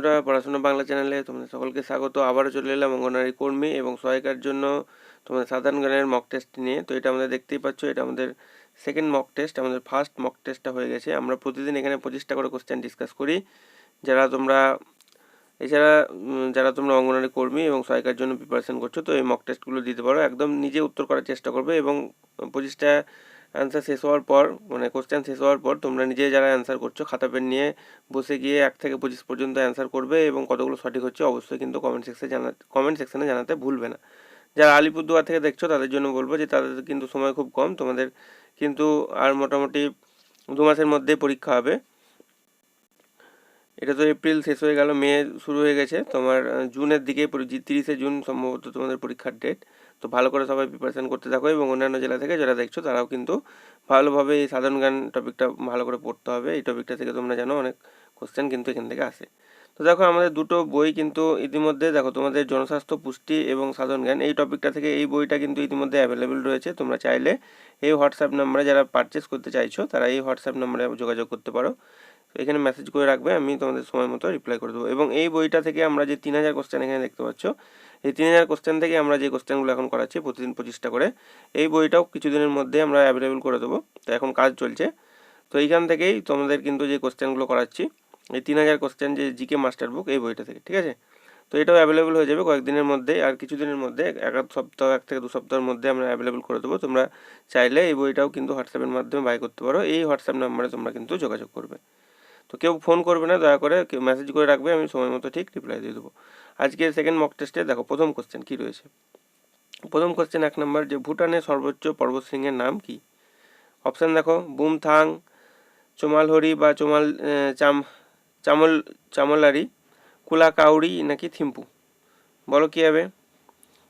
বন্ধুরা, পড়াশোনা বাংলা চ্যানেলে তোমাদের সকলকে স্বাগত। আবারও চলে এলাম অঙ্গনারী কর্মী এবং সহায়িকার জন্য তোমাদের সাধারণ গানের মক টেস্ট নিয়ে। তো এটা আমাদের দেখতেই পাচ্ছ, এটা আমাদের সেকেন্ড মক টেস্ট আমাদের ফার্স্ট মক টেস্টটা হয়ে গেছে। আমরা প্রতিদিন এখানে পঁচিশটা করে কোশ্চেন ডিসকাস করি। যারা তোমরা, এছাড়া যারা তোমরা অঙ্গনারী কর্মী এবং সহায়িকার জন্য প্রিপারেশন করছ, তো এই মক টেস্টগুলো দিতে পারো। একদম নিজে উত্তর করার চেষ্টা করবে এবং পঁচিশটা অ্যান্সার শেষ হওয়ার পর মানে কোশ্চেন শেষ হওয়ার পর তোমরা নিজে যারা অ্যান্সার করছ, খাতা পেন নিয়ে বসে গিয়ে এক থেকে পঁচিশ পর্যন্ত অ্যান্সার করবে এবং কতগুলো সঠিক হচ্ছে অবশ্যই কিন্তু কমেন্ট সেকশনে জানা কমেন্ট সেকশনে জানাতে ভুলবে না। যারা আলিপুরদুয়ার থেকে দেখছ, তাদের জন্য বলব যে তাদের কিন্তু সময় খুব কম। তোমাদের কিন্তু আর মোটামুটি দু মাসের মধ্যেই পরীক্ষা হবে। এটা তো এপ্রিল শেষ হয়ে গেল মে শুরু হয়ে গেছে। তোমার জুনের দিকে তিরিশে জুন সম্ভবত তোমাদের পরীক্ষার ডেট তো ভালো করে সবাই প্রিপারেশন করতে থাকো এবং অন্যান্য জেলা থেকে যারা দেখছ, তারাও কিন্তু ভালোভাবে এই সাধারণ জ্ঞান টপিকটা ভালো করে পড়তে হবে। এই টপিকটা থেকে তোমরা জানো, অনেক কোশ্চেন কিন্তু এখান থেকে আসে। তো দেখো, আমাদের দুটো বই কিন্তু ইতিমধ্যে, দেখো, তোমাদের জনস্বাস্থ্য, পুষ্টি এবং সাধারণ জ্ঞান, এই টপিকটা থেকে এই বইটা কিন্তু ইতিমধ্যে অ্যাভেলেবেল রয়েছে। তোমরা চাইলে এই হোয়াটসঅ্যাপ নাম্বারে যারা পারচেস করতে চাইছো, তারা এই হোয়াটসঅ্যাপ নাম্বারে যোগাযোগ করতে পারো। এখানে মেসেজ করে রাখবে, আমি তোমাদের সময় মতো রিপ্লাই করে দেবো। এবং এই বইটা থেকে আমরা যে তিন হাজার কোশ্চেন এখানে দেখতে পাচ্ছ, এই তিন হাজার কোশ্চেন থেকে আমরা যে কোশ্চেনগুলো এখন করাচ্ছি প্রতিদিন পঁচিশটা করে, এই বইটাও কিছুদিনের মধ্যে আমরা অ্যাভেলেবেল করে দেবো। তো এখন কাজ চলছে। তো এইখান থেকেই তোমাদের কিন্তু যে কোশ্চেনগুলো করাচ্ছি, এই তিন হাজার কোশ্চেন যে জিকে মাস্টার বুক এই বইটা থেকে, ঠিক আছে? তো এটাও অ্যাভেলেবেল হয়ে যাবে কয়েকদিনের মধ্যে, আর কিছুদিনের মধ্যে, এক আধ সপ্তাহ, এক থেকে দু সপ্তাহের মধ্যে আমরা অ্যাভেলেবেল করে দেবো। তোমরা চাইলে এই বইটাও কিন্তু হোয়াটসঅ্যাপের মাধ্যমে বাই করতে পারো। এই হোয়াটসঅ্যাপ নাম্বারে তোমরা কিন্তু যোগাযোগ করবে। তো কেউ ফোন করবে না, দয়া করে কেউ মেসেজ করে রাখবে, আমি সময় মতো ঠিক রিপ্লাই দিয়ে দেবো। আজকে সেকেন্ড মক টেস্টে দেখো প্রথম কোশ্চেন কী রয়েছে? প্রথম কোশ্চেন এক নম্বর যে ভুটানের সর্বোচ্চ পর্বতশৃঙ্গের নাম কি? অপশান দেখো বুমথাং চোমালহরি বা চোমাল চাম, চামল, চামলারি, কুলাকাউরি নাকি থিম্পু? বলো কী হবে?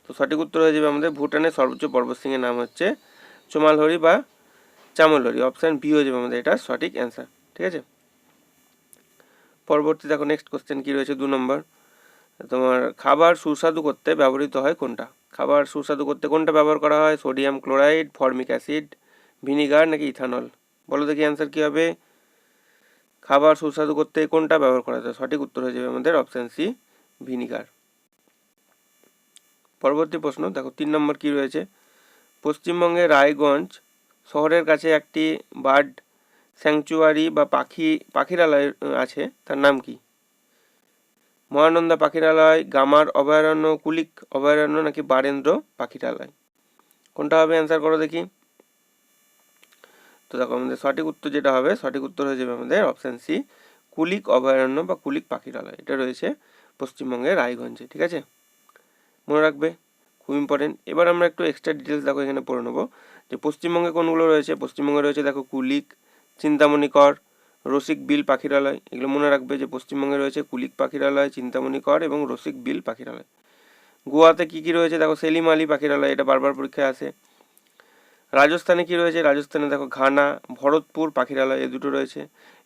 তো সঠিক উত্তর হয়ে যাবে আমাদের ভুটানের সর্বোচ্চ পর্বতশৃঙ্গের নাম হচ্ছে চোমালহরি বা চামলহরি। অপশান বি হয়ে যাবে আমাদের এটা সঠিক অ্যান্সার ঠিক আছে? পরবর্তী দেখো নেক্সট কোশ্চেন কী রয়েছে? দু নম্বর তোমার খাবার সুস্বাদু করতে ব্যবহৃত হয় কোনটা? খাবার সুস্বাদু করতে কোনটা ব্যবহার করা হয়? Sodium chloride formic acid vinegar নাকি ইথানল বলো দেখি অ্যান্সার কী হবে? খাবার সুস্বাদু করতে কোনটা ব্যবহার করা যায়? সঠিক উত্তর হয়ে যাবে আমাদের অপশান সি ভিনিগার পরবর্তী প্রশ্ন, দেখো তিন নম্বর কী রয়েছে? পশ্চিমবঙ্গের রায়গঞ্জ শহরের কাছে একটি বার্ড স্যাংচুয়ারি বা পাখি, পাখিরালয় আছে। তার নাম কি? মহানন্দা পাখিরালয়, গামার অভয়ারণ্য, কুলিক অভয়ারণ্য নাকি বারেন্দ্র পাখিরালয়? কোনটা হবে? অ্যান্সার করো দেখি। তো দেখো, আমাদের সঠিক উত্তর যেটা হবে, সঠিক উত্তর হয়ে যাবে আমাদের অপশান সি কুলিক অভয়ারণ্য বা কুলিক পাখিরালয়। এটা রয়েছে পশ্চিমবঙ্গের রায়গঞ্জে, ঠিক আছে? মনে রাখবে? খুব ইম্পর্টেন্ট এবার আমরা একটু এক্সট্রা ডিটেলস দেখো, এখানে পড়ে নেব। যে পশ্চিমবঙ্গে কোনগুলো রয়েছে? পশ্চিমবঙ্গে রয়েছে, দেখো, কুলিক চিন্তামণিকর, রসিক বিল পাখিরালয়, এগুলো মনে রাখবে যে পশ্চিমবঙ্গে রয়েছে কুলিক পাখিরালয়, চিন্তামণিকর এবং রসিক বিল পাখিরালয়। গোয়াতে কি কি রয়েছে? দেখো, সেলিম আলী পাখিরালয়, এটা বারবার পরীক্ষায় আসে। রাজস্থানে কি রয়েছে? রাজস্থানে দেখো, ঘানা, ভরতপুর পাখিরালয়, এ দুটো রয়েছে।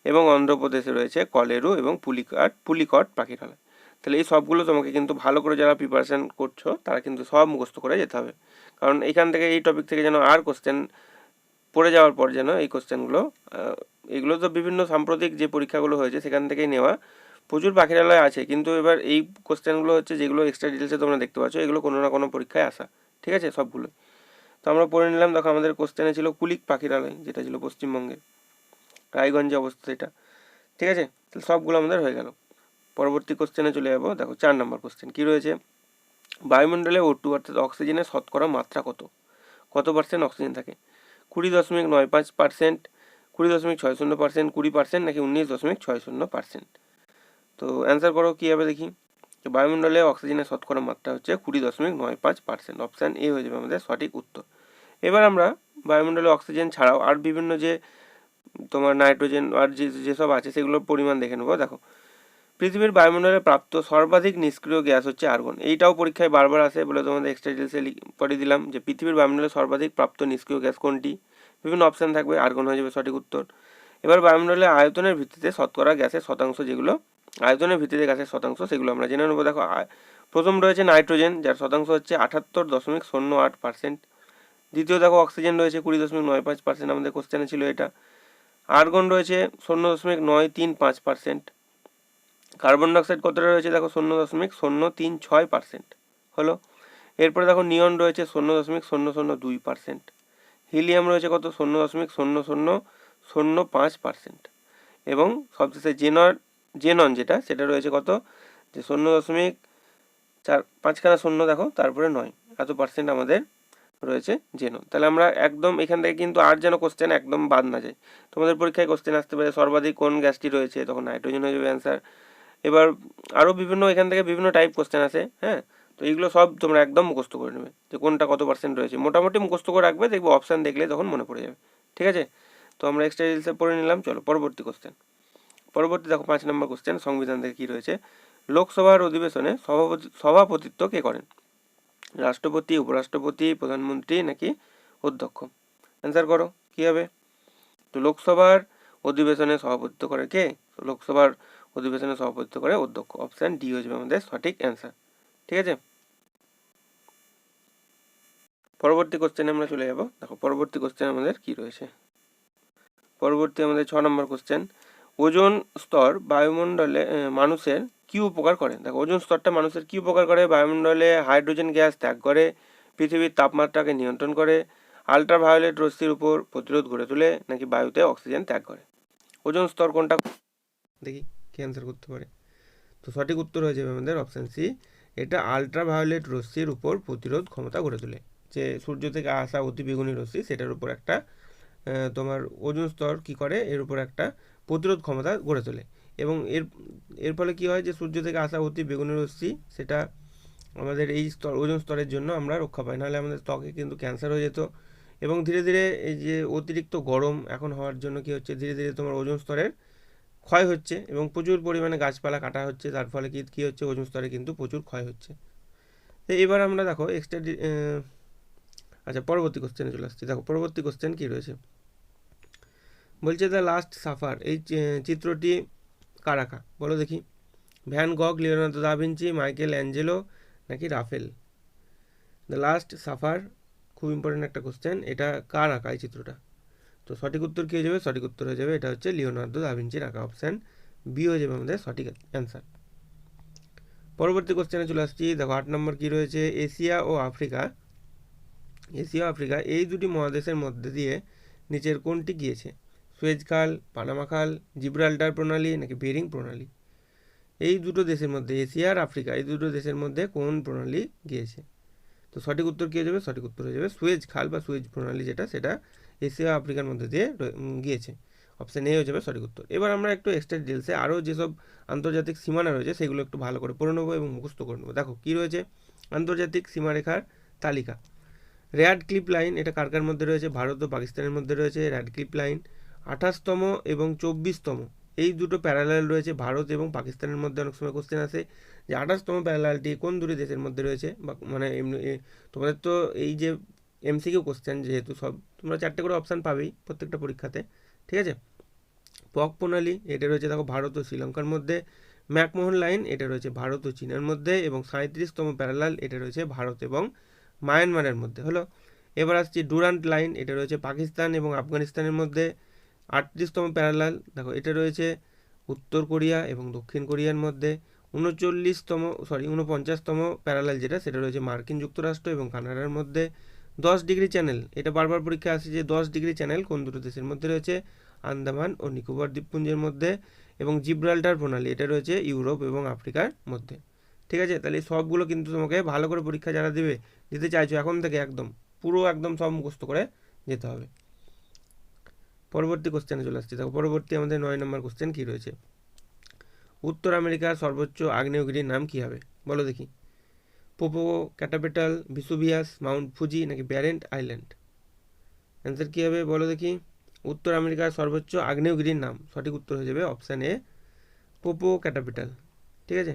এবং অন্ধ্রপ্রদেশে রয়েছে কলেরু এবং পুলিকাট পুলিকট পাখিরালয়। তাহলে এই সবগুলো তোমাকে কিন্তু ভালো করে যারা প্রিপারেশন করছ, তারা কিন্তু সব মুখস্থ করে যেতে হবে। কারণ এখান থেকে এই টপিক থেকে যেন আর কোশ্চেন পড়ে যাওয়ার পর যেন এই কোশ্চেনগুলো এগুলো তো বিভিন্ন সাম্প্রতিক যে পরীক্ষাগুলো হয়েছে সেখান থেকেই নেওয়া প্রচুর পাখিরালয় আছে, কিন্তু এবার এই কোশ্চেনগুলো হচ্ছে যেগুলো এক্সট্রা ডিটেলসে তোমরা দেখতে পাচ্ছ, এগুলো কোনো না কোনো পরীক্ষায় আসা, ঠিক আছে সবগুলো তো আমরা পড়ে নিলাম, দেখো আমাদের কোশ্চেনে ছিল কুলিক পাখিরালয়, যেটা ছিল পশ্চিমবঙ্গের, রায়গঞ্জে অবস্থিত এটা, ঠিক আছে? তাহলে সবগুলো আমাদের হয়ে গেল। পরবর্তী কোশ্চেনে চলে যাব, দেখো চার নম্বর কোশ্চেন কী রয়েছে? বায়ুমণ্ডলে ও টু অর্থাৎ অক্সিজেনের শতকরা মাত্রা কত? কত পার্সেন্ট অক্সিজেন থাকে? কুড়ি দশমিক নয় পাঁচ পার্সেন্ট, কুড়ি দশমিক ছয় শূন্য পার্সেন্ট, কুড়ি পার্সেন্ট নাকি উনিশ দশমিক ছয় শূন্য পার্সেন্ট? তো অ্যান্সার করো, কী হবে দেখি। তো বায়ুমণ্ডলে অক্সিজেনের শতকরা মাত্রা হচ্ছে কুড়ি দশমিক নয় পাঁচ পার্সেন্ট। অপশান এ হয়ে যাবে আমাদের সঠিক উত্তর। এবার আমরা বায়ুমণ্ডলে অক্সিজেন ছাড়াও আর বিভিন্ন যে তোমার নাইট্রোজেন আর যে যেসব আছে সেগুলোর পরিমাণ দেখে নেব। দেখো পৃথিবীর বায়ুমণ্ডলে প্রাপ্ত সর্বাধিক নিষ্ক্রিয় গ্যাস হচ্ছে আর্গন। এইটাও পরীক্ষায় বারবার আসে বলে তোমাদের এক্সট্রা ডিটেলসে পড়ে দিলাম যে পৃথিবীর বায়ুমণ্ডলে সর্বাধিক প্রাপ্ত নিষ্ক্রিয় গ্যাস কোনটি? বিভিন্ন অপশান থাকবে, আর্গন হয়ে যাবে সঠিক উত্তর। এবার বায়ুমণ্ডলে আয়তনের ভিত্তিতে শতকরা গ্যাসের শতাংশ যেগুলো, আয়তনের ভিত্তিতে গ্যাসের শতাংশ সেগুলো আমরা জেনে নেব। দেখো প্রথম রয়েছে নাইট্রোজেন, যার শতাংশ হচ্ছে আটাত্তর দশমিক শূন্য আট পার্সেন্ট দ্বিতীয় দেখো, অক্সিজেন রয়েছে কুড়ি দশমিক নয় পাঁচ পার্সেন্ট আমাদের কোশ্চেনে ছিল এটা। আর্গন রয়েছে শূন্য দশমিক নয় তিন পাঁচ পার্সেন্ট কার্বন ডাইঅক্সাইড কতটা রয়েছে? দেখো, শূন্য দশমিক শূন্য তিন ছয় পার্সেন্ট। হলো? এরপরে দেখো, নিয়ন রয়েছে শূন্য দশমিক শূন্য শূন্য দুই পার্সেন্ট। হিলিয়াম রয়েছে কত? শূন্য দশমিক শূন্য শূন্য শূন্য পাঁচ পার্সেন্ট। এবং সবশেষে জেনর, জেনন যেটা, সেটা রয়েছে কত? যে শূন্য দশমিক চার, পাঁচখানা শূন্য, দেখো, তারপরে নয়। এত পার্সেন্ট আমাদের রয়েছে জেনন। তাহলে আমরা একদম এখান থেকে কিন্তু আর যেন কোশ্চেন একদম বাদ না যায় তোমাদের পরীক্ষায় কোশ্চেন আসতে পারে। সর্বাধিক কোন গ্যাসটি রয়েছে? তখন নাইট্রোজেন হয়ে যাবে অ্যান্সার এবার আরও বিভিন্ন এখান থেকে বিভিন্ন টাইপ কোশ্চেন আসে হ্যাঁ? তো এইগুলো সব তোমরা একদম মুখস্থ করে নেবে যে কোনটা কত পার্সেন্ট রয়েছে। মোটামুটি মুখস্থ করে রাখবে, দেখবে অপশান দেখলে তখন মনে পড়ে যাবে, ঠিক আছে? তো আমরা এক্সট্রা ডিটেলসে পড়ে নিলাম, চলো পরবর্তী কোশ্চেন পরবর্তী দেখো পাঁচ নম্বর কোশ্চেন সংবিধান থেকে কী রয়েছে? লোকসভার অধিবেশনে সভাপতি, সভাপতিত্ব কে করেন? রাষ্ট্রপতি, উপরাষ্ট্রপতি, প্রধানমন্ত্রী নাকি অধ্যক্ষ? অ্যান্সার করো, কী হবে? তো লোকসভার অধিবেশনে সভাপতিত্ব করে কে? লোকসভার অধিবেশনে সভাপতিত্ব করে অধ্যক্ষ। অপশান ডি হয়ে যাবে আমাদের সঠিক অ্যান্সার ঠিক আছে? পরবর্তী কোশ্চেনে আমরা চলে যাব। দেখো, পরবর্তী কোশ্চেন আমাদের কি রয়েছে? পরবর্তী আমাদের ছ নম্বর কোশ্চেন ওজন স্তর বায়ুমণ্ডলে মানুষের কি উপকার করে? দেখো, ওজন স্তরটা মানুষের কি উপকার করে? বায়ুমণ্ডলে হাইড্রোজেন গ্যাস ত্যাগ করে, পৃথিবীর তাপমাত্রাকে নিয়ন্ত্রণ করে আলট্রাভায়োলেট রশ্মির উপর প্রতিরোধ গড়ে তোলে, নাকি বায়ুতে অক্সিজেন ত্যাগ করে? ওজন স্তর কোনটা? দেখি। কি অ্যান্সার করতে পারে? তো সঠিক উত্তর হয়ে যাবে আমাদের অপশান সি এটা আলট্রাভায়োলেট রশ্মির উপর প্রতিরোধ ক্ষমতা গড়ে তোলে। যে সূর্য থেকে আসা অতি বেগুনি রশ্মি, সেটার উপর একটা তোমার ওজন স্তর কি করে? এর উপর একটা প্রতিরোধ ক্ষমতা গড়ে তোলে। এবং এর এর ফলে কী হয় যে সূর্য থেকে আসা অতি বেগুনি রশ্মি, সেটা আমাদের এই স্তর, ওজন স্তরের জন্য আমরা রক্ষা পাই। নাহলে আমাদের ত্বকে কিন্তু ক্যান্সার হয়ে যেত। এবং ধীরে ধীরে এই যে অতিরিক্ত গরম এখন হওয়ার জন্য কি হচ্ছে? ধীরে ধীরে তোমার ওজন স্তরের ক্ষয় হচ্ছে এবং প্রচুর পরিমাণে গাছপালা কাটা হচ্ছে, তার ফলে কী কী হচ্ছে? ওজন স্তরে কিন্তু প্রচুর ক্ষয় হচ্ছে। তো এবার আমরা দেখো এক্সট্রা আচ্ছা পরবর্তী কোশ্চেনে চলে আসছি। দেখো, পরবর্তী কোশ্চেন কী রয়েছে? বলছে দ্য লাস্ট সাফার এই চিত্রটি কার আঁকা? বলো দেখি। Van Gogh, Leonardo da Vinci, Michelangelo নাকি রাফেল? দ্য লাস্ট সাফার খুব ইম্পর্টেন্ট একটা কোশ্চেন এটা কার আঁকা এই চিত্রটা? তো সঠিক উত্তর কী হয়ে যাবে? সঠিক উত্তর হয়ে যাবে, এটা হচ্ছে লিওনার্দো দা ভিঞ্চির আঁকা অপশান বি হয়ে যাবে আমাদের সঠিক অ্যান্সার পরবর্তী কোশ্চেনে চলে আসছি। দেখো, আট নম্বর কী রয়েছে? এশিয়া ও আফ্রিকা। এশিয়া আফ্রিকা, এই দুটি মহাদেশের মধ্যে দিয়ে নিচের কোনটি গিয়েছে? সুয়েজ খাল, পানামা খাল, জিব্রাল্টার প্রণালী নাকি বেরিং প্রণালী? এই দুটো দেশের মধ্যে, এশিয়া আর আফ্রিকা, এই দুটো দেশের মধ্যে কোন প্রণালী গিয়েছে? তো সঠিক উত্তর কী হয়ে যাবে? সঠিক উত্তর হয়ে যাবে সুয়েজ খাল বা সুয়েজ প্রণালী যেটা, সেটা এশিয়া আফ্রিকার মধ্যে দিয়ে গিয়েছে। অপশান এ হয়ে যাবে সঠিক উত্তর। এবার আমরা একটু এক্সট্রা ডিটেলসে আরও যেসব আন্তর্জাতিক সীমানা রয়েছে, সেগুলো একটু ভালো করে পড়ে নেব এবং মুখস্থ করে নেব। দেখো, কী রয়েছে? আন্তর্জাতিক সীমারেখার তালিকা। র্যাড ক্লিপ লাইন, এটা কার কার মধ্যে রয়েছে? ভারত ও পাকিস্তানের মধ্যে রয়েছে র্যাড ক্লিপ লাইন। আঠাশতম এবং চব্বিশতম, এই দুটো প্যারালাল রয়েছে ভারত এবং পাকিস্তানের মধ্যে। অনেক সময় কোশ্চেন আসে যে আঠাশতম প্যারালালটি কোন দুটি দেশের মধ্যে রয়েছে? বা মানে এমনি তোমাদের তো এই যে এমসিকিউ কোশ্চেন যেহেতু সব, তোমরা চারটে করে অপশান পাবেই প্রত্যেকটা পরীক্ষাতে, ঠিক আছে? পক প্রণালী, এটা রয়েছে দেখো ভারত ও শ্রীলঙ্কার মধ্যে। ম্যাকমোহন লাইন, এটা রয়েছে ভারত ও চীনের মধ্যে। এবং সাঁত্রিশতম প্যারালাল, এটা রয়েছে ভারত এবং মায়ানমারের মধ্যে, হলো? এবার আসছি ডুরান্ট লাইন, এটা রয়েছে পাকিস্তান এবং আফগানিস্তানের মধ্যে। আটত্রিশতম প্যারালাল, দেখো এটা রয়েছে উত্তর কোরিয়া এবং দক্ষিণ কোরিয়ার মধ্যে। উনচল্লিশতম সরি উনপঞ্চাশতম প্যারালাল যেটা, সেটা রয়েছে মার্কিন যুক্তরাষ্ট্র এবং কানাডার মধ্যে। দশ ডিগ্রি চ্যানেল। এটা বারবার পরীক্ষা আসে যে দশ ডিগ্রি চ্যানেল কোন দুটো দেশের মধ্যে রয়েছে? আন্দামান ও নিকোবর দ্বীপপুঞ্জের মধ্যে এবং জিব্রাল্টার প্রণালী। এটা রয়েছে ইউরোপ এবং আফ্রিকার মধ্যে। ঠিক আছে? তাহলে সবগুলো কিন্তু তোমাকে ভালো করে পরীক্ষা যারা দেবে, দিতে চাইছো এখন থেকে একদম, পুরো একদম সব মুখস্থ করে যেতে হবে। পরবর্তী কোশ্চেনে চলে আসছি। দেখো, পরবর্তী আমাদের নয় নম্বর কোশ্চেন কী রয়েছে? উত্তর আমেরিকার সর্বোচ্চ আগ্নেয়গিরির নাম কী হবে? বলো দেখি। Popocatepetl Vesuvius Mount Fuji নাকি ব্যারেন্ট আইল্যান্ড অ্যান্সার কী হবে বলো দেখি। উত্তর আমেরিকার সর্বোচ্চ আগ্নেয়গিরির নাম। সঠিক উত্তর হয়ে যাবে অপশান এ পোপো ক্যাটাপিটাল ঠিক আছে?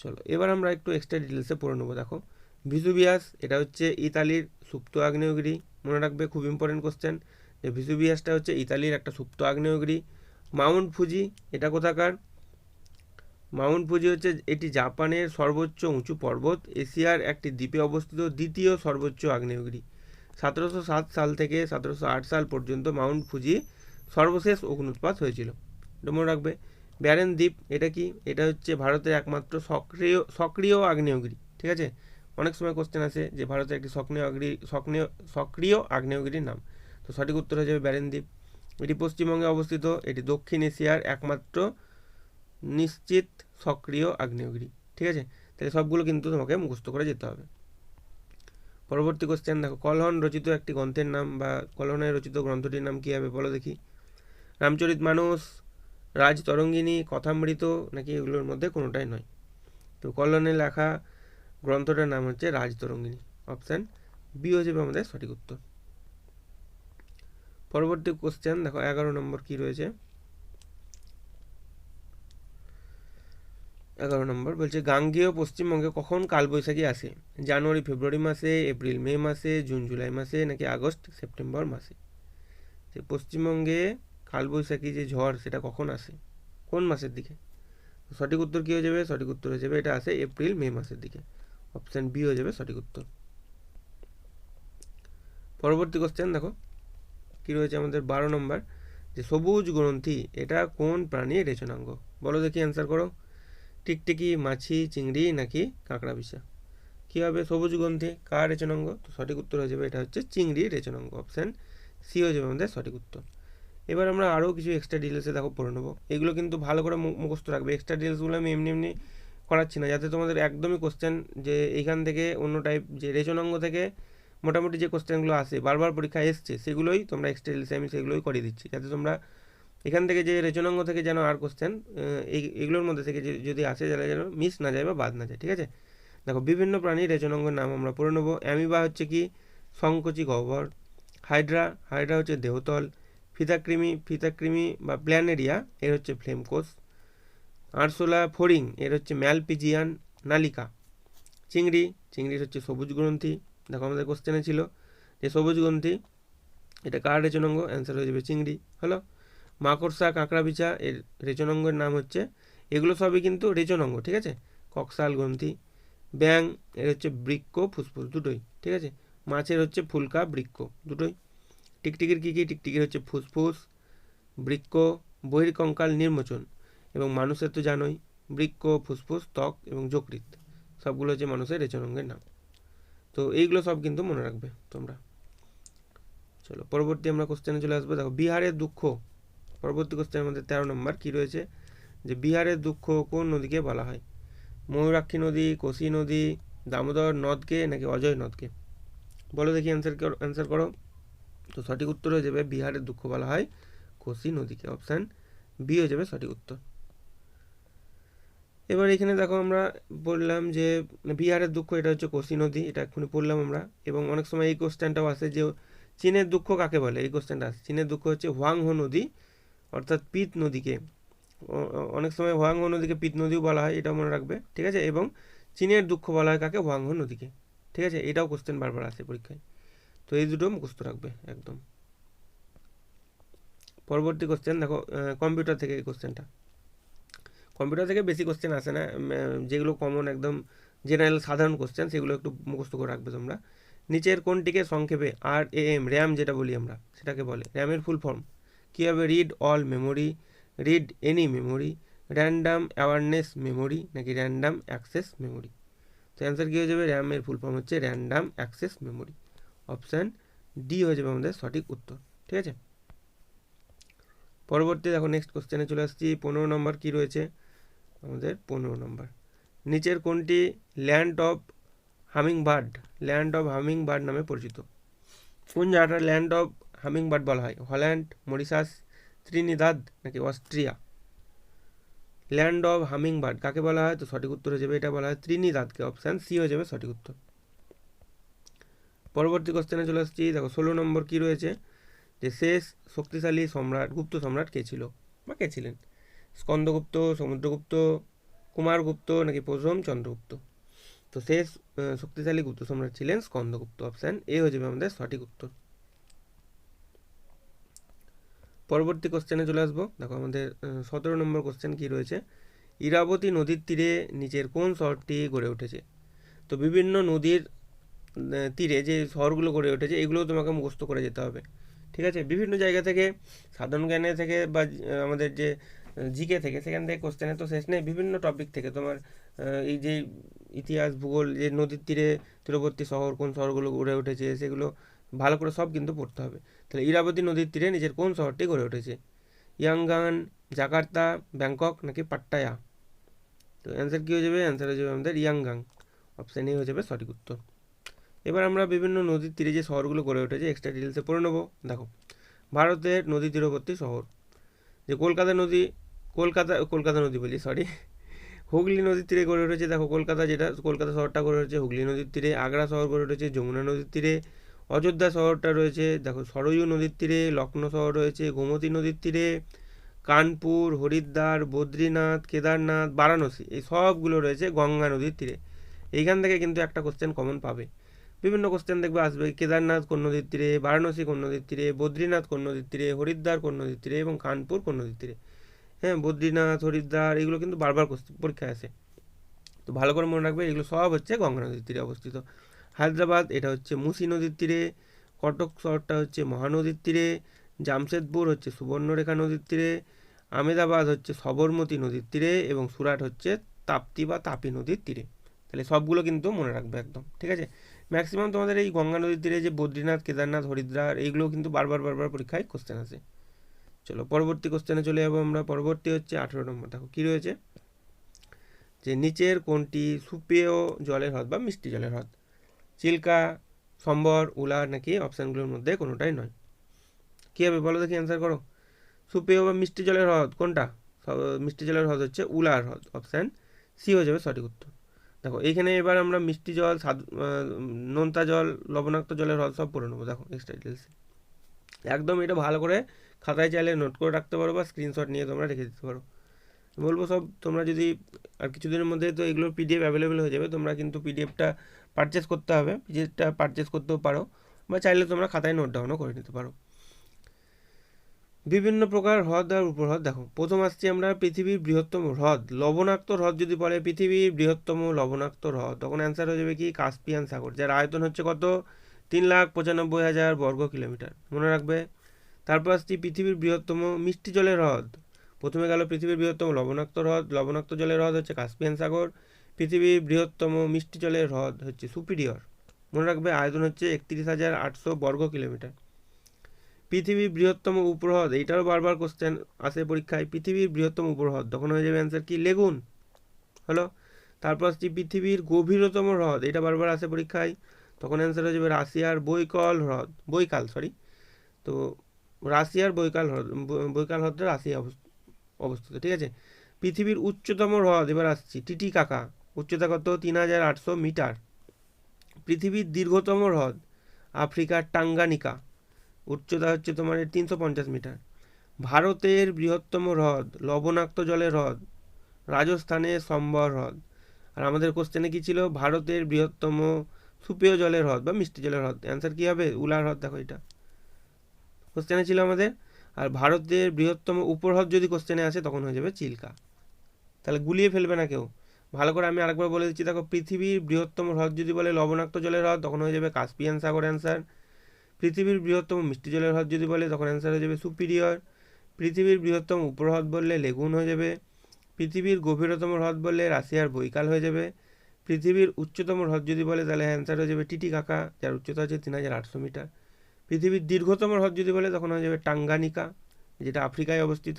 চলো, এবার আমরা একটু এক্সট্রা ডিটেলসে পড়ে নেব, দেখো। ভিসুভিয়াস এটা হচ্ছে ইতালির সুপ্ত আগ্নেয়গিরি মনে রাখবে, খুব ইম্পর্টেন্ট কোশ্চেন যে ভিসুভিয়াসটা হচ্ছে ইতালির একটা সুপ্ত আগ্নেয়গিরি মাউন্ট ফুজি এটা কোথাকার? মাউন্ট ফুজি হচ্ছে এটি জাপানের সর্বোচ্চ উঁচু পর্বত। এশিয়ার একটি দ্বীপে অবস্থিত দ্বিতীয় সর্বোচ্চ আগ্নেয়গিরি। সতেরোশো সাত সাল থেকে সতেরোশো আট সাল পর্যন্ত মাউন্ট ফুজি সর্বশেষ অগ্নুৎপাত হয়েছিল। এটা মনে রাখবে। ব্যারেন দ্বীপ, এটা কি? এটা হচ্ছে ভারতের একমাত্র সক্রিয় সক্রিয় আগ্নেয়গিরি, ঠিক আছে? অনেক সময় কোশ্চেন আসে যে ভারতের একটি সক্রিয় আগ্রি সক্রিয় সক্রিয় আগ্নেয়গিরির নাম। তো সঠিক উত্তর হয়ে যাবে ব্যারেন দ্বীপ। এটি পশ্চিমবঙ্গে অবস্থিত। এটি দক্ষিণ এশিয়ার একমাত্র নিশ্চিত সক্রিয় আগ্নেয়গিরি, ঠিক আছে? তাহলে সবগুলো কিন্তু তোমাকে মুখস্থ করে যেতে হবে। পরবর্তী কোশ্চেন দেখো, কলহন রচিত একটি গ্রন্থের নাম বা কলহনের রচিত গ্রন্থটির নাম কী হবে বলো দেখি। রামচরিত মানুষ রাজ তরঙ্গিনী কথামৃত, নাকি এগুলোর মধ্যে কোনোটাই নয়। তো কলহনে লেখা গ্রন্থটার নাম হচ্ছে রাজতরঙ্গিনী। অপশান বি হয়ে যাবে আমাদের সঠিক উত্তর। পরবর্তী কোশ্চেন দেখো, এগারো নম্বর কি রয়েছে? এগারো নম্বর বলছে, গাঙ্গেয় পশ্চিমবঙ্গে কখন কালবৈশাখী আসে? জানুয়ারি, ফেব্রুয়ারি মাসে, এপ্রিল, মে মাসে, জুন, জুলাই মাসে, নাকি আগস্ট, সেপ্টেম্বর মাসে? যে পশ্চিমবঙ্গে কালবৈশাখী যে ঝড়, সেটা কখন আসে? কোন মাসের দিকে? সঠিক উত্তর কী হয়ে যাবে? সঠিক উত্তর হয়ে যাবে, এটা আসে এপ্রিল, মে মাসের দিকে। অপশান বি হয়ে যাবে সঠিক উত্তর। পরবর্তী কোশ্চেন দেখো, কী রয়েছে আমাদের বারো নম্বর? যে সবুজ গ্রন্থি, এটা কোন প্রাণীর রেচনাঙ্গ? বলো দেখি অ্যান্সার করো। টিকটিকি, মাছি, চিংড়ি নাকি কাঁকড়া বিশা কী হবে? সবুজ গ্রন্থি কার রেচনাঙ্গ? তো সঠিক উত্তর হয়ে যাবে, এটা হচ্ছে চিংড়ির রেচনাঙ্গ। অপশান সি হয়ে যাবে আমাদের সঠিক উত্তর। এবার আমরা আরও কিছু এক্সট্রা ডিটেলসে দেখো, পড়ে নেব। এগুলো কিন্তু ভালো করে মুখস্থ রাখবে। এক্সট্রা ডিটেলসগুলো আমি এমনি এমনি করাচ্ছি না, যাতে তোমাদের একদমই কোশ্চেন যে এইখান থেকে অন্য টাইপ যে রেচনাঙ্গ থেকে মোটামুটি যে কোশ্চেনগুলো আসে, বারবার পরীক্ষা এসছে, সেগুলোই তোমরা এক্সট্রা ডিটেলসে আমি সেগুলোই করিয়ে দিচ্ছি, যাতে তোমরা এখান থেকে যে রেচনাঙ্গ থেকে যেন আর কোশ্চেন এগুলোর মধ্যে থেকে যদি আসে যারা যেন মিস না যায় বা বাদ না যায়, ঠিক আছে? দেখো, বিভিন্ন প্রাণীর রেচনাঙ্গের নাম আমরা পড়ে নেব। অ্যামিবা হচ্ছে কি? সংকোচি গহ্বর। হাইড্রা হাইড্রা হচ্ছে দেহতল। ফিতাকৃমি ফিতাকৃমি বা প্ল্যানেরিয়া, এর হচ্ছে ফ্লেম কোষ। আরশোলা ফোরিং, এর হচ্ছে ম্যালপিজিয়ান নালিকা। চিংড়ি, চিংড়ির হচ্ছে সবুজ গ্রন্থি। দেখো, আমাদের কোশ্চেনে ছিল যে সবুজ গ্রন্থি, এটা কার রেচনাঙ্গ? অ্যান্সার হয়ে যাবে চিংড়ি। হলো মাকড়সা কাঁকড়া বিচা এর রেচনাঙ্গের নাম হচ্ছে, এগুলো সবই কিন্তু রেচনাঙ্গ, ঠিক আছে? ককসাল গ্রন্থি ব্যাং, এর হচ্ছে বৃক্ষ, ফুসফুস, দুটোই, ঠিক আছে? মাছের হচ্ছে ফুলকা, বৃক্ষ, দুটোই। টিকটিকির কী কী? টিকটিকির হচ্ছে ফুসফুস, বৃক্ষ, বহির্কঙ্কাল নির্মোচন, এবং মানুষের তো জানোই, বৃক্ষ, ফুসফুস, ত্বক এবং যকৃত সবগুলো হচ্ছে মানুষের রেচনাঙ্গের নাম। তো এইগুলো সব কিন্তু মনে রাখবে তোমরা। চলো, পরবর্তী আমরা কোশ্চেনে চলে আসব। দেখো, বিহারের দুঃখ। পরবর্তী কোশ্চেনের মধ্যে তেরো নম্বর কী রয়েছে? যে বিহারের দুঃখ কোন নদীকে বলা হয়? ময়ূরাক্ষী নদী, কোশি নদী, দামোদর নদকে নাকি অজয় নদকে? বলো দেখি অ্যান্সার করো অ্যান্সার করো। তো সঠিক উত্তর হয়ে যাবে বিহারের দুঃখ বলা হয় কোশি নদীকে। অপশান বি হয়ে যাবে সঠিক উত্তর। এবার এখানে দেখো আমরা বললাম যে বিহারের দুঃখ, এটা হচ্ছে কোশি নদী, এটা এক্ষুনি পড়লাম আমরা। এবং অনেক সময় এই কোশ্চেনটাও আসে যে চীনের দুঃখ কাকে বলে? এই কোশ্চেনটা আসে। চীনের দুঃখ হচ্ছে হোয়াংহো নদী অর্থাৎ পিত নদীকে। অনেক সময় হোয়াংহো নদীকে পিত নদীও বলা হয়, এটাও মনে রাখবে, ঠিক আছে? এবং চীনের দুঃখ বলা হয় কাকে? হোয়াংহো নদীকে, ঠিক আছে? এটাও কোশ্চেন বারবার আসে পরীক্ষায়। তো এই দুটো মুখস্থ রাখবে একদম। পরবর্তী কোশ্চেন দেখো কম্পিউটার থেকে এই কোশ্চেনটা কম্পিউটার থেকে বেশি কোশ্চেন আসে না যেগুলো কমন একদম জেনারেল সাধারণ কোশ্চেন সেগুলো একটু মুখস্থ করে রাখবে তোমরা। নিচের কোনটিকে সংক্ষেপে আর এ এম র্যাম যেটা বলি আমরা, সেটাকে বলে। র্যামের ফুল ফর্ম কী হবে? Read all memory read any memory random awareness memory নাকি র্যান্ডাম অ্যাক্সেস মেমোরি তো অ্যান্সার কী হয়ে যাবে? র্যামের ফুল ফর্ম হচ্ছে random access memory option D হয়ে যাবে আমাদের সঠিক উত্তর। ঠিক আছে? পরবর্তী দেখো নেক্সট কোশ্চেনে চলে আসছি। পনেরো নম্বর কী রয়েছে? আমাদের পনেরো নম্বর নিচের কোনটি? Land of humming bird land of humming bird নামে পরিচিত। কোন জায়গাটা ল্যান্ড অফ হামিং বার্ড বলা হয়। হল্যান্ড, মরিশাস, ত্রিনিদাদ নাকি Austria? Land of humming bird কাকে বলা হয়? তো সঠিক উত্তর হয়ে যাবে, এটা বলা হয় ত্রিনিদাদকে। অপশান সি হয়ে যাবে সঠিক উত্তর। পরবর্তী কোশ্চেনে চলে আসছি। দেখো, ষোলো নম্বর কী রয়েছে? যে শেষ শক্তিশালী সম্রাট, গুপ্ত সম্রাট কে ছিল? বা কে ছিলেন? স্কন্দগুপ্ত, সমুদ্রগুপ্ত, কুমারগুপ্ত নাকি প্রথম চন্দ্রগুপ্ত? তো শেষ শক্তিশালী গুপ্ত সম্রাট ছিলেন স্কন্দগুপ্ত। অপশান এ হয়ে যাবে আমাদের সঠিক উত্তর। পরবর্তী কোশ্চেনে চলে আসব। দেখো আমাদের সতেরো নম্বর কোশ্চেন কী রয়েছে? ইরাবতী নদীর তীরে নিচের কোন শহরটি গড়ে উঠেছে? তো বিভিন্ন নদীর তীরে যে শহরগুলো গড়ে উঠেছে, এগুলোও তোমাকে মুখস্থ করে যেতে হবে। ঠিক আছে? বিভিন্ন জায়গা থেকে, সাধারণ জ্ঞানে থেকে বা আমাদের যে জিকে থেকে, সেখান থেকে কোশ্চেনে তো শেষ নেই। বিভিন্ন টপিক থেকে তোমার এই যে ইতিহাস, ভূগোল, যে নদীর তীরে তীরবর্তী শহর, কোন শহরগুলো গড়ে উঠেছে, সেগুলো ভালো করে সব কিন্তু পড়তে হবে। তাহলে ইরাবতী নদীর তীরে নিজের কোন শহরটি গড়ে উঠেছে? ইয়াঙ্গান জাকার্তা, ব্যাংকক নাকি পাট্টায়া? তো অ্যান্সার কী হয়ে যাবে? অ্যান্সার হয়ে যাবে আমাদের ইয়াঙ্গাং অপশান এ হয়ে যাবে সঠিক উত্তর। এবার আমরা বিভিন্ন নদীর তীরে যে শহরগুলো গড়ে উঠেছে এক্সট্রা ডিটেলসে পড়ে নেব। দেখো, ভারতের নদী তীরবর্তী শহর। যে কলকাতা নদী, কলকাতা কলকাতা নদী বলি সরি হুগলি নদীর তীরে গড়ে উঠেছে, দেখো, কলকাতা যেটা, কলকাতা শহরটা গড়ে উঠেছে হুগলি নদীর তীরে, আগ্রা শহর গড়ে উঠেছে, যমুনা নদীর তীরে অযোধ্যা শহরটা রয়েছে, দেখো সরয়ু নদীর তীরে, লক্ষ্ণৌ শহর রয়েছে, গোমতী নদীর তীরে, কানপুর, হরিদ্বার, বদ্রীনাথ, কেদারনাথ, বারাণসী, এই সবগুলো রয়েছে গঙ্গা নদীর তীরে। এইখান থেকে কিন্তু একটা কোশ্চেন কমন পাবে। বিভিন্ন কোশ্চেন দেখবে আসবে, কেদারনাথ কোন নদীর তীরে, বারাণসী কোন নদীর তীরে, বদ্রীনাথ কোন নদীর তীরে, হরিদ্বার কোন নদীর তীরে এবং কানপুর কোন নদীর তীরে। হ্যাঁ বদ্রীনাথ, হরিদ্বার এগুলো কিন্তু বারবার পরীক্ষায় আসে। তো ভালো করে মনে রাখবে, এগুলো সব হচ্ছে গঙ্গা নদীর তীরে অবস্থিত। হায়দ্রাবাদ, এটা হচ্ছে মুসি নদীর তীরে, কটক শহরটা হচ্ছে মহানদীর তীরে, জামশেদপুর হচ্ছে সুবর্ণরেখা নদীর তীরে আমেদাবাদ হচ্ছে সবরমতী নদীর তীরে এবং সুরাট হচ্ছে তাপ্তি বা তাপি নদীর তীরে। তাহলে সবগুলো কিন্তু মনে রাখবে একদম, ঠিক আছে? ম্যাক্সিমাম তোমাদের এই গঙ্গা নদীর তীরে যে বদ্রীনাথ, কেদারনাথ, হরিদ্বার এইগুলো কিন্তু বারবার বারবার পরীক্ষায় কোশ্চেন আসে। চলো, পরবর্তী কোশ্চেনে চলে যাব আমরা। পরবর্তী হচ্ছে আঠেরো নম্বর। দেখো, কী রয়েছে? যে নিচের কোনটি সুপেয় জলের হ্রদ বা মিষ্টি জলের হ্রদ? চিল্কা, সম্বর, উলার নাকি অপশানগুলোর মধ্যে কোনোটাই নয়। কী হবে বলো দেখি অ্যান্সার করো। সুপেয় বা মিষ্টি জলের হ্রদ, কোনটা? মিষ্টি জলের হ্রদ হচ্ছে উলার হ্রদ অপশান সি হয়ে যাবে সঠিক উত্তর। দেখো, এইখানে এবার আমরা মিষ্টি জল, স্বাদ নোনতা জল, লবণাক্ত জলের হ্রদ সব পড়ে নেব। দেখো এক্সট্রা ডিটেলসে একদম এটা ভালো করে খাতায় চাইলে নোট করে রাখতে পারো বা স্ক্রিনশট নিয়ে তোমরা রেখে দিতে পারো। বলব সব, তোমরা যদি, আর কিছুদিনের মধ্যে তো এগুলো পিডিএফ অ্যাভেলেবেল হয়ে যাবে, তোমরা কিন্তু পিডিএফটা পারচেস করতে হবে। পিডিএফটা পারচেস করতেও পারো, বা চাইলে তোমরা খাতায় নোট ডাউনও করে নিতে পারো। বিভিন্ন প্রকার হ্রদ আর উপহ্রদ দেখো, প্রথম আসছি আমরা পৃথিবীর বৃহত্তম হ্রদ। লবণাক্ত হ্রদ যদি বলে পৃথিবীর বৃহত্তম লবণাক্ত হ্রদ, তখন অ্যান্সার হয়ে যাবে কি? কাস্পিয়ান সাগর, যার আয়তন হচ্ছে কত? তিন লাখ পঁচানব্বই হাজার বর্গ কিলোমিটার। মনে রাখবে? তারপর আসছি পৃথিবীর বৃহত্তম মিষ্টি জলের হ্রদ। প্রথমে গেল পৃথিবীর বৃহত্তম লবণাক্ত হ্রদ, লবণাক্ত জলের হ্রদ হচ্ছে কাস্পিয়ান সাগর, পৃথিবীর বৃহত্তম মিষ্টি জলের হ্রদ হচ্ছে সুপিরিয়র। মনে রাখবে আয়তন হচ্ছে একত্রিশ হাজার আটশো বর্গ কিলোমিটার। পৃথিবীর বৃহত্তম উপহ্রদ, এইটারও বারবার কোশ্চেন আসে পরীক্ষায়, পৃথিবীর বৃহত্তম উপহ্রদ, তখন হয়ে যাবে অ্যান্সার কি? লেগুন। হলো? তারপর আসছি পৃথিবীর গভীরতম হ্রদ এটা বারবার আসে পরীক্ষায়, তখন অ্যান্সার হয়ে যাবে রাশিয়ার বৈকল হ্রদ, বৈকাল সরি তো রাশিয়ার বৈকাল হ্রদ, বৈকাল হ্রদটা রাশিয়া অবস- অবস্থিত, ঠিক আছে? পৃথিবীর উচ্চতম হ্রদ, এবার আসছি, টিটি কাকা, উচ্চতা কত? তিন হাজার আটশো মিটার। পৃথিবীর দীর্ঘতম হ্রদ, আফ্রিকার টাঙ্গানিকা, উচ্চতা হচ্ছে তোমার তিনশো পঞ্চাশ মিটার। ভারতের বৃহত্তম হ্রদ, লবণাক্ত জলের হ্রদ রাজস্থানের সম্বর হ্রদ। আর আমাদের কোশ্চেনে কি ছিল? ভারতের বৃহত্তম সুপেয় জলের হ্রদ বা মিষ্টি জলের হ্রদ। অ্যান্সার কী হবে? উলার হ্রদ, দেখো এটা। কোশ্চেনে ছিল আমাদের আর ভারতের বৃহত্তম উপহ্রদ যদি কোশ্চেনে আসে, তখন হয়ে যাবে চিল্কা। তাহলে গুলিয়ে ফেলবে না কেউ। ভালো করে আমি আরেকবার বলে দিচ্ছি, দেখো, পৃথিবীর বৃহত্তম হ্রদ যদি বলে লবণাক্ত জলের হ্রদ, তখন হয়ে যাবে কাস্পিয়ান সাগর অ্যান্সার পৃথিবীর বৃহত্তম মিষ্টি জলের হ্রদ যদি বলে, তখন অ্যান্সার হয়ে যাবে সুপিরিয়র পৃথিবীর বৃহত্তম উপহ্রদ বললে লেগুন হয়ে যাবে। পৃথিবীর গভীরতম হ্রদ বললে রাশিয়ার বৈকাল হয়ে যাবে। পৃথিবীর উচ্চতম হ্রদ যদি বলে, তাহলে অ্যান্সার হয়ে যাবে টিটি কাকা যার উচ্চতা হচ্ছে তিন হাজার আটশো মিটার। পৃথিবীর দীর্ঘতম হ্রদ যদি বলে, তখন হয়ে যাবে টাঙ্গানিকা, যেটা আফ্রিকায় অবস্থিত।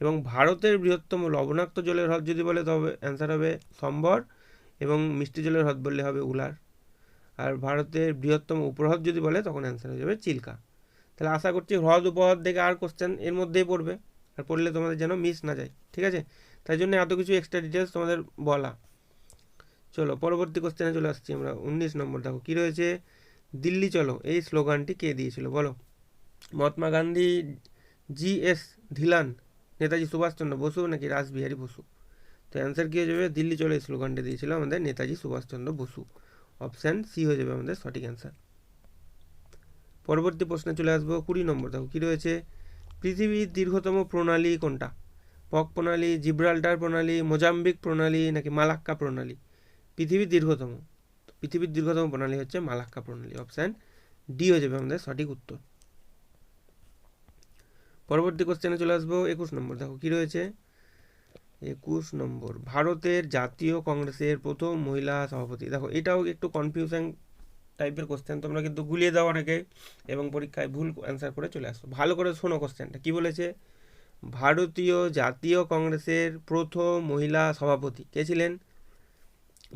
এবং ভারতের বৃহত্তম লবণাক্ত জলের হ্রদ যদি বলে, তবে অ্যান্সার হবে সম্বর এবং মিষ্টি জলের হ্রদ বললে হবে উলার। আর ভারতের বৃহত্তম উপহ্রদ যদি বলে, তখন অ্যান্সার হয়ে যাবে চিল্কা। তাহলে আশা করছি হ্রদ উপহ্রদ দেখে আর কোশ্চেন এর মধ্যেই পড়বে। আর পড়লে তোমাদের যেন মিস না যায়, ঠিক আছে? তাই জন্য এত কিছু এক্সট্রা ডিটেলস তোমাদের বলা। চলো, পরবর্তী কোশ্চেনে চলে আসছি আমরা। উনিশ নম্বর, দেখো, কী রয়েছে? দিল্লি চলো, এই স্লোগানটি কে দিয়েছিল বলো? মহাত্মা গান্ধী, জি এস ধিলান, নেতাজি সুভাষচন্দ্র বসু নাকি রাসবিহারী বসু? তো অ্যান্সার কী হয়ে যাবে? দিল্লি চলো, এই স্লোগানটি দিয়েছিল আমাদের নেতাজি সুভাষচন্দ্র বসু। অপশান সি হয়ে যাবে আমাদের সঠিক অ্যান্সার পরবর্তী প্রশ্নে চলে আসব, কুড়ি নম্বর। দেখো, কী রয়েছে? পৃথিবীর দীর্ঘতম প্রণালী কোনটা? পক প্রণালী, জিব্রাল্টার প্রণালী, মোজাম্বিক প্রণালী নাকি মালাক্কা প্রণালী? পৃথিবীর দীর্ঘতম। পৃথিবীর দীর্ঘতম প্রণালী হচ্ছে মালাক্কা প্রণালী অপশান ডি হয়ে যাবে আমাদের সঠিক উত্তর। পরবর্তী কোশ্চেনে চলে আসব, একুশ নম্বর। দেখো কি রয়েছে? একুশ নম্বর। ভারতের জাতীয় কংগ্রেসের প্রথম মহিলা সভাপতি। দেখো, এটাও একটু কনফিউশন টাইপের কোশ্চেন তোমরা কিন্তু গুলিয়ে দাও অনেকে এবং পরীক্ষায় ভুল অ্যান্সার করে চলে আসো। ভালো করে শোনো কোশ্চেনটা কি বলেছে? ভারতীয় জাতীয় কংগ্রেসের প্রথম মহিলা সভাপতি, কে ছিলেন?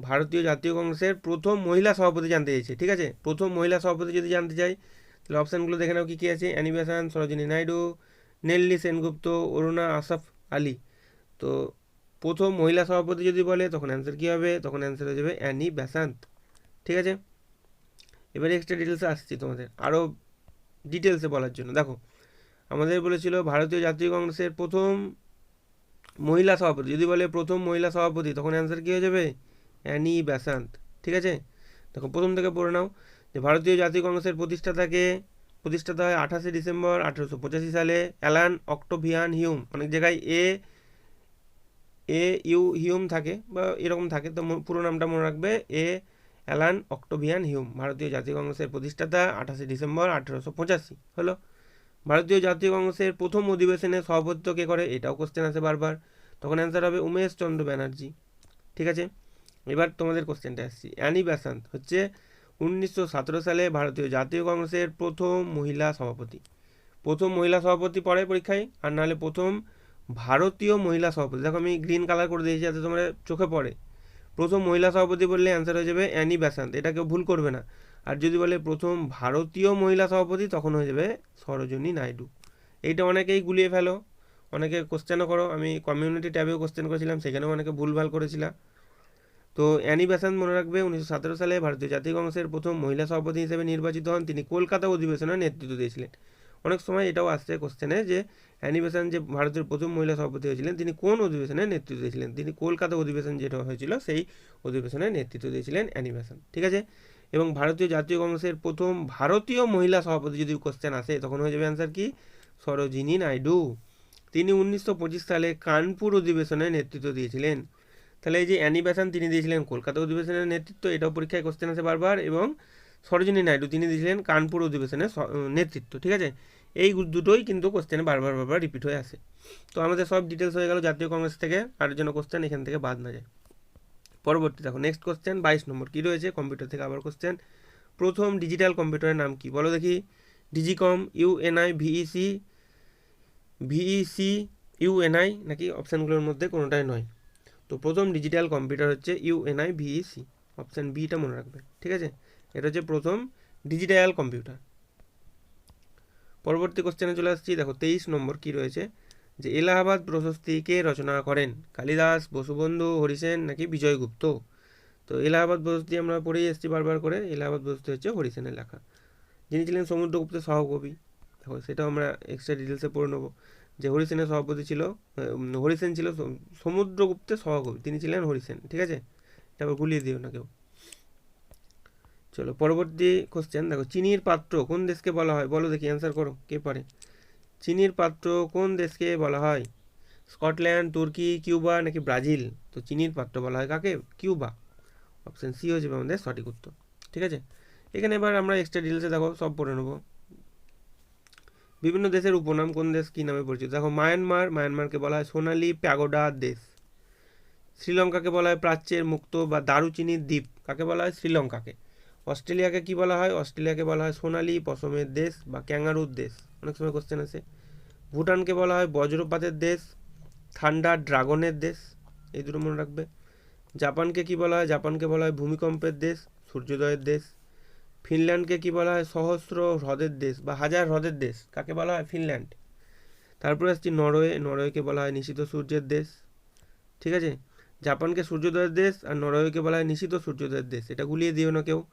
ভারতীয় জাতীয় কংগ্রেসের প্রথম মহিলা সভাপতি জানতে চাইছে, ঠিক আছে? প্রথম মহিলা সভাপতি যদি জানতে চাই, তাহলে অপশানগুলো দেখে নাও, কী কী আছে। অ্যানিবেশন সরোজিনী নাইডু, নেল্লি সেনগুপ্ত, অরুণা আসাফ আলী। তো প্রথম মহিলা সভাপতি যদি বলে, তখন অ্যান্সার কী হবে? তখন অ্যান্সার হয়ে যাবে অ্যানি ব্যাসান্ত, ঠিক আছে? এবারে এক্সট্রা ডিটেলসে আসছি তোমাদের। আরও ডিটেলসে বলার জন্য। দেখো, আমাদের বলেছিল ভারতীয় জাতীয় কংগ্রেসের প্রথম মহিলা সভাপতি, যদি বলে প্রথম মহিলা সভাপতি, তখন অ্যান্সার কী হয়ে যাবে? অ্যানি ব্যাসান্ত, ঠিক আছে? দেখো, প্রথম থেকে পড়ে নাও যে ভারতীয় জাতীয় কংগ্রেসের প্রতিষ্ঠাতাকে প্রতিষ্ঠাতা হয় আঠাশে ডিসেম্বর আঠেরোশো পঁচাশি সালে অ্যালান অক্টোভিয়ান হিউম। অনেক জায়গায় এ এ, ইউ, হিউম থাকে বা এরকম থাকে, তো পুরো নামটা মনে রাখবে এ, অ্যালান অক্টোভিয়ান হিউম, ভারতীয় জাতীয় কংগ্রেসের প্রতিষ্ঠাতা আঠাশে ডিসেম্বর আঠেরোশো পঁচাশি, হলো? ভারতীয় জাতীয় কংগ্রেসের প্রথম অধিবেশনে সভাপতিত্ব কে করে? এটাও কোশ্চেন আছে বারবার। তখন অ্যান্সার হবে উমেশ চন্দ্র ব্যানার্জি, ঠিক আছে? এবার তোমাদের কোশ্চেনটা আসছি। অ্যানি ব্যাসান্ত হচ্ছে উনিশশো সতেরো সালে ভারতীয় জাতীয় কংগ্রেসের প্রথম মহিলা সভাপতি। প্রথম মহিলা সভাপতি পড়ে পরীক্ষায়, আর নাহলে প্রথম ভারতীয় মহিলা সভাপতি। দেখো আমি গ্রিন কালার করে দিয়েছি, যাতে তোমরা চোখে পড়ে। প্রথম মহিলা সভাপতি বললে অ্যান্সার হয়ে যাবে অ্যানি ব্যাসান্ত এটা কেউ ভুল করবে না। আর যদি বলে প্রথম ভারতীয় মহিলা সভাপতি, তখন হয়ে যাবে সরোজনী নাইডু। এইটা অনেকেই গুলিয়ে ফেলো। অনেকে কোশ্চেনও করো। আমি কমিউনিটি ট্যাবেও কোশ্চেন করেছিলাম, সেখানেও অনেকে ভুলভাল করেছিলাম তো অ্যানি বেসান্ত মনে রাখবে, উনিশশো সতেরো সালে ভারতীয় জাতীয় কংগ্রেসের প্রথম মহিলা সভাপতি হিসেবে নির্বাচিত হন। তিনি কলকাতা অধিবেশনের নেতৃত্ব দিয়েছিলেন। অনেক সময় এটাও আসছে কোশ্চেনে যে, অ্যানি বেসান্ত যে ভারতের প্রথম মহিলা সভাপতি হয়েছিলেন, তিনি কোন অধিবেশনের নেতৃত্ব দিয়েছিলেন? তিনি কলকাতা অধিবেশন যেটা হয়েছিল, সেই অধিবেশনের নেতৃত্ব দিয়েছিলেন অ্যানি বেসান্ত ঠিক আছে? এবং ভারতীয় জাতীয় কংগ্রেসের প্রথম ভারতীয় মহিলা সভাপতি যদি কোশ্চেন আসে, তখন হয়ে যাবে অ্যান্সার কি? সরোজিনী নাইডু। তিনি উনিশশো পঁচিশ সালে কানপুর অধিবেশনে নেতৃত্ব দিয়েছিলেন। তাহলে এই যে অ্যানি তিনি দিয়েছিলেন কলকাতা অধিবেশনের নেতৃত্ব, এটাও পরীক্ষায় কোশ্চেন আছে বারবার, এবং সরোজিনী নাইডু তিনি দিয়েছিলেন কানপুর অধিবেশনের নেতৃত্ব, ঠিক আছে? এই দুটোই কিন্তু কোশ্চেনে বারবার বারবার রিপিট হয়ে আসে। তো আমাদের সব ডিটেলস হয়ে গেল জাতীয় কংগ্রেস থেকে, আর জন্য কোশ্চেন এখান থেকে বাদ না যায়। পরবর্তী, দেখো নেক্সট কোশ্চেন বাইশ নম্বর, কী রয়েছে? কম্পিউটার থেকে আবার কোশ্চেন প্রথম ডিজিটাল কম্পিউটারের নাম কি? বলো দেখি। ডিজিকম ইউএনআই ভিইসি ভিইসি ইউএনআই নাকি অপশানগুলোর মধ্যে কোনোটাই নয়। তো প্রথম ডিজিটাল কম্পিউটার হচ্ছে ইউএনআই ভিইসি অপশান বিটা মনে রাখবে, ঠিক আছে? এটা হচ্ছে প্রথম ডিজিটাল কম্পিউটার পরবর্তী কোশ্চেনে চলে আসছি, দেখো তেইশ নম্বর কি রয়েছে? যে এলাহাবাদ প্রশস্তি কে রচনা করেন? কালিদাস বসুবন্ধু হরিসেন নাকি বিজয়গুপ্ত তো এলাহাবাদ প্রশস্তি আমরা পড়েই এসেছি বারবার করে, এলাহাবাদ প্রশস্তি হচ্ছে হরিসেনের লেখা। যিনি ছিলেন সমুদ্রগুপ্তের সহকবি দেখো সেটাও আমরা এক্সট্রা ডিটেলসে পড়ে নেব। যে হরিসেনের সভাপতি ছিল হরিসেন ছিল সমুদ্রগুপ্তের সহকবি তিনি ছিলেন হরিসেন, ঠিক আছে? তারপর গুলিয়ে দিও না কেউ। চলো, পরবর্তী কোশ্চেন দেখো, চিনির পাত্র কোন দেশকে বলা হয়? বলো দেখি অ্যান্সার করো, কে পারে? চিনির পাত্র কোন দেশকে বলা হয়? স্কটল্যান্ড, তুর্কি, কিউবা নাকি ব্রাজিল? তো চিনির পাত্র বলা হয় কাকে? কিউবা। অপশান সি হয়ে যাবে আমাদের সঠিক উত্তর, ঠিক আছে? এখানে এবার আমরা এক্সট্রা ডিটেলসে দেখো, সব পড়ে নেব। বিভিন্ন দেশের উপনাম কোন দেশ কী নামে পরিচিত? দেখো, মায়ানমার, মায়ানমারকে বলা হয় সোনালি প্যাগোডা দেশ। শ্রীলঙ্কাকে বলা হয় প্রাচ্যের মুক্ত বা দারুচিনির দ্বীপ। কাকে বলা হয়? শ্রীলঙ্কাকে। অস্ট্রেলিয়াকে কি বলা হয়? অস্ট্রেলিয়াকে বলা হয় সোনালি পশমের দেশ বা ক্যাঙ্গারুর দেশ। অনেক সময় কোশ্চেন আছে ভুটানকে বলা হয় বজ্রপাতের দেশ ঠান্ডা ড্রাগনের দেশ। এই দুটো মনে রাখবে। জাপানকে কি বলা হয়? জাপানকে বলা হয় ভূমিকম্পের দেশ, সূর্যোদয়ের দেশ। ফিনল্যান্ডকে কি বলা হয়? সহস্র হ্রদের দেশ বা হাজার হ্রদের দেশ। কাকে বলা হয়? ফিনল্যান্ড। তারপরে আসছি নরওয়ে। নরওয়েকে বলা হয় নিশিত সূর্যের দেশ। ঠিক আছে? জাপানকে সূর্যোদয়ের দেশ আর নরওয়েকে বলা হয় নিশিত সূর্যোদয়ের দেশ। এটা গুলিয়ে দিও না কেউ।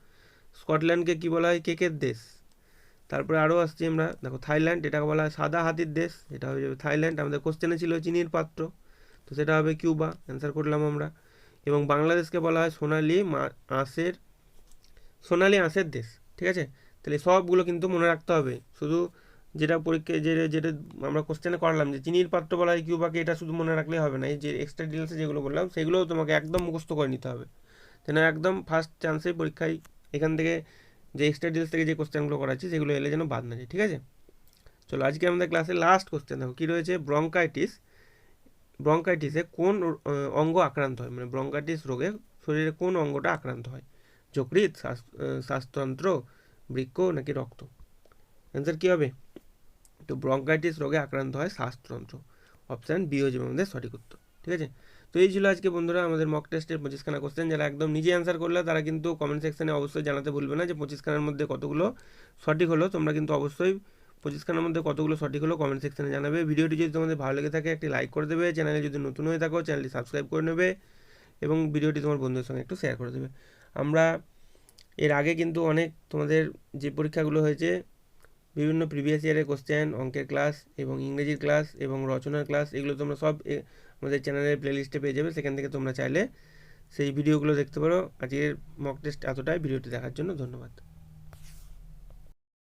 স্কটল্যান্ডকে কী বলা হয়? কেকের দেশ। তারপরে আরও আসছি আমরা। দেখো, থাইল্যান্ড, এটাকে বলা হয় সাদা হাতির দেশ। এটা হয়ে যাবে থাইল্যান্ড। আমাদের কোশ্চেনে ছিল চিনির পাত্র। তো সেটা হবে কিউবা। অ্যান্সার করলাম আমরা। এবং বাংলাদেশকে বলা হয় সোনালি মা আঁশের সোনালি আঁশের দেশ, ঠিক আছে? তাহলে সবগুলো কিন্তু মনে রাখতে হবে। শুধু যেটা পরীক্ষায় যে, যেটা আমরা কোশ্চেনে করলাম যে, চিনির পাত্র বলা হয় কিউবাকে, এটা শুধু মনে রাখলেই হবে না। এই যে এক্সট্রা ডিটেলসে যেগুলো বললাম, সেগুলোও তোমাকে একদম মুখস্থ করে নিতে হবে। যেন একদম ফার্স্ট চান্সেই পরীক্ষায় এখান থেকে যে এক্সট্রা ডিটেলস থেকে যে কোশ্চেনগুলো করাচ্ছি সেগুলো এলে যেন বাদ না যায়, ঠিক আছে? চলো, আজকে আমাদের ক্লাসে লাস্ট কোশ্চেন দেখো। কী রয়েছে? ব্রঙ্কাইটিস ব্রঙ্কাইটিসে কোন অঙ্গ আক্রান্ত হয়? মানে ব্রঙ্কাইটিস রোগে শরীরে কোন অঙ্গটা আক্রান্ত হয়? শ্বাস- শ্বাসতন্ত্র, বৃক্ক নাকি রক্ত? অ্যান্সার কী হবে? তো ব্রঙ্কাইটিস রোগে আক্রান্ত হয় শ্বাসতন্ত্র। অপশান বি যাবে আমাদের সঠিক উত্তর। ঠিক আছে? তো এই ছিল আজকে বন্ধুরা আমাদের মক টেস্টের পঁচিশখানা কোশ্চেন যারা একদম নিজে অ্যান্সার করলে তারা কিন্তু কমেন্ট সেকশানে অবশ্যই জানাতে ভুলবে না যে পঁচিশখানার মধ্যে কতগুলো সঠিক হলো। তোমরা কিন্তু অবশ্যই পঁচিশখানার মধ্যে কতগুলো সঠিক হলো কমেন্ট সেকশানে জানাবে। ভিডিওটি যদি তোমাদের ভালো লেগে থাকে একটি লাইক করে দেবে। চ্যানেলে যদি নতুন হয়ে থাকো চ্যানেলটি সাবস্ক্রাইব করে নেবে এবং ভিডিওটি তোমার বন্ধুদের সঙ্গে একটু শেয়ার করে দেবে। আমরা এর আগে কিন্তু অনেক তোমাদের যে পরীক্ষাগুলো হয়েছে, বিভিন্ন প্রিভিয়াস ইয়ারের কোশ্চেন অঙ্কের ক্লাস এবং ইংরেজির ক্লাস এবং রচনার ক্লাস এগুলো তোমরা সব আমাদের চ্যানেলের প্লেলিস্টে পেয়ে যাবে। সেখান থেকে তোমরা চাইলে সেই ভিডিওগুলো দেখতে পারো। আজকের মক টেস্ট এতটাই। ভিডিওটি দেখার জন্য ধন্যবাদ।